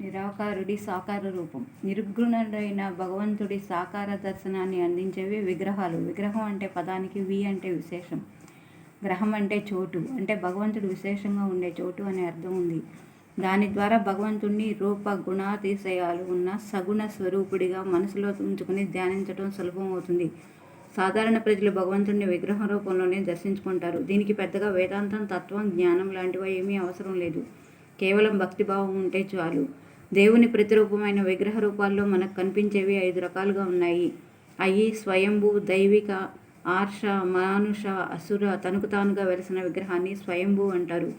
నిరాకారుడి సాకార రూపం. నిర్గుణుడైన భగవంతుడి సాకార దర్శనాన్ని అందించేవి విగ్రహాలు. విగ్రహం అంటే పదానికి వి అంటే విశేషం. గ్రహం అంటే చోటు. అంటే భగవంతుడు విశేషంగా ఉండే చోటు అనే అర్థం ఉంది. దాని ద్వారా భగవంతుడిని రూప గుణాతిశయాలు ఉన్న సగుణ స్వరూపుడిగా మనసులో ఉంచుకుని ధ్యానించడం సులభం అవుతుంది. సాధారణ ప్రజలు భగవంతుడిని విగ్రహ రూపంలోనే దర్శించుకుంటారు. దీనికి పెద్దగా వేదాంతం తత్వం జ్ఞానం లాంటివి ఏమీ అవసరం లేదు. కేవలం భక్తిభావం ఉంటే చాలు. దేవుని ప్రతిరూపమైన విగ్రహ రూపాల్లో మనకు కనిపించేవి ఐదు రకాలుగా ఉన్నాయి. అయి స్వయంభూ దైవిక ఆర్ష మానుష అసుర తనకు తానుగా వెలిసిన విగ్రహాన్ని స్వయంభూ అంటారు.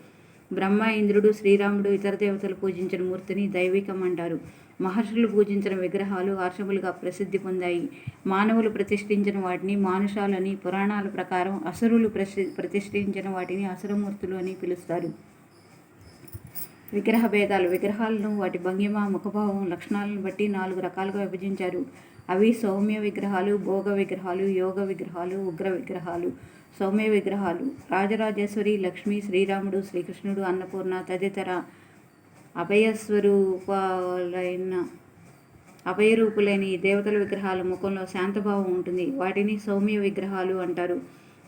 బ్రహ్మ ఇంద్రుడు శ్రీరాముడు ఇతర దేవతలు పూజించిన మూర్తిని దైవికం అంటారు. మహర్షులు పూజించిన విగ్రహాలు ఆర్షములుగా ప్రసిద్ధి పొందాయి. మానవులు ప్రతిష్ఠించిన వాటిని మానుషాలని పురాణాల ప్రకారం అసురులు ప్రసి ప్రతిష్ఠించిన వాటిని అసురమూర్తులు అని పిలుస్తారు. విగ్రహ భేదాలు విగ్రహాలను వాటి భంగిమ ముఖభావం లక్షణాలను బట్టి నాలుగు రకాలుగా విభజించారు. అవి సౌమ్య విగ్రహాలు భోగ విగ్రహాలు యోగ విగ్రహాలు ఉగ్ర విగ్రహాలు. సౌమ్య విగ్రహాలు రాజరాజేశ్వరి లక్ష్మి శ్రీరాముడు శ్రీకృష్ణుడు అన్నపూర్ణ తదితర అభయస్వరూపాలైన అభయరూపులైన ఈ దేవతల విగ్రహాల ముఖంలో శాంతభావం ఉంటుంది. వాటిని సౌమ్య విగ్రహాలు అంటారు.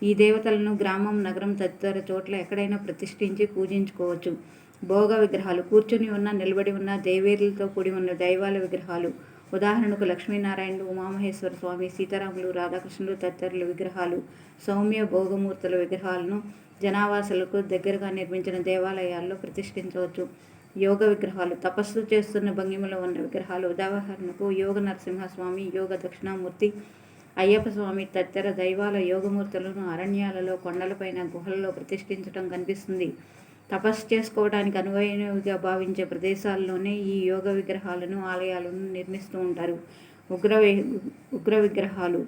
ఈ దేవతలను గ్రామం నగరం తదితర చోట్ల ఎక్కడైనా ప్రతిష్ఠించి పూజించుకోవచ్చు. భోగ విగ్రహాలు కూర్చుని ఉన్న నిలబడి ఉన్న దేవేరులతో కూడి ఉన్న దైవాల విగ్రహాలు ఉదాహరణకు లక్ష్మీనారాయణుడు ఉమామహేశ్వర స్వామి సీతారాములు రాధాకృష్ణులు తదితరుల విగ్రహాలు సౌమ్య భోగమూర్తుల విగ్రహాలను జనావాసులకు దగ్గరగా నిర్మించిన దేవాలయాల్లో ప్రతిష్ఠించవచ్చు. యోగ విగ్రహాలు తపస్సు చేస్తున్న భంగిమలో ఉన్న విగ్రహాలు ఉదాహరణకు యోగ నరసింహస్వామి యోగ దక్షిణామూర్తి అయ్యప్ప స్వామి తదితర దైవాల యోగమూర్తులను అరణ్యాలలో కొండలపైన గుహలలో ప్రతిష్ఠించడం కనిపిస్తుంది. తపస్సు చేసుకోవడానికి అనువైనవిగా భావించే ప్రదేశాల్లోనే ఈ యోగ విగ్రహాలను ఆలయాలను నిర్మిస్తూ ఉంటారు. ఉగ్ర ఉగ్ర విగ్రహాలు.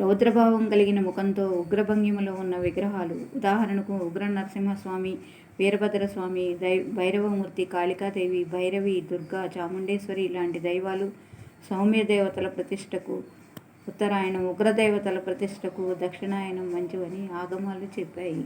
రౌద్రభావం కలిగిన ముఖంతో ఉగ్రభంగిమలో ఉన్న విగ్రహాలు. ఉదాహరణకు ఉగ్ర నరసింహస్వామి వీరభద్రస్వామి దై భైరవమూర్తి కాళికాదేవి భైరవి దుర్గా చాముండేశ్వరి లాంటి దైవాలు సౌమ్య దేవతల ప్రతిష్టకు ఉత్తరాయణం ఉగ్రదేవతల ప్రతిష్టకు దక్షిణాయనం మంచివని ఆగమాలు చెప్పాయి.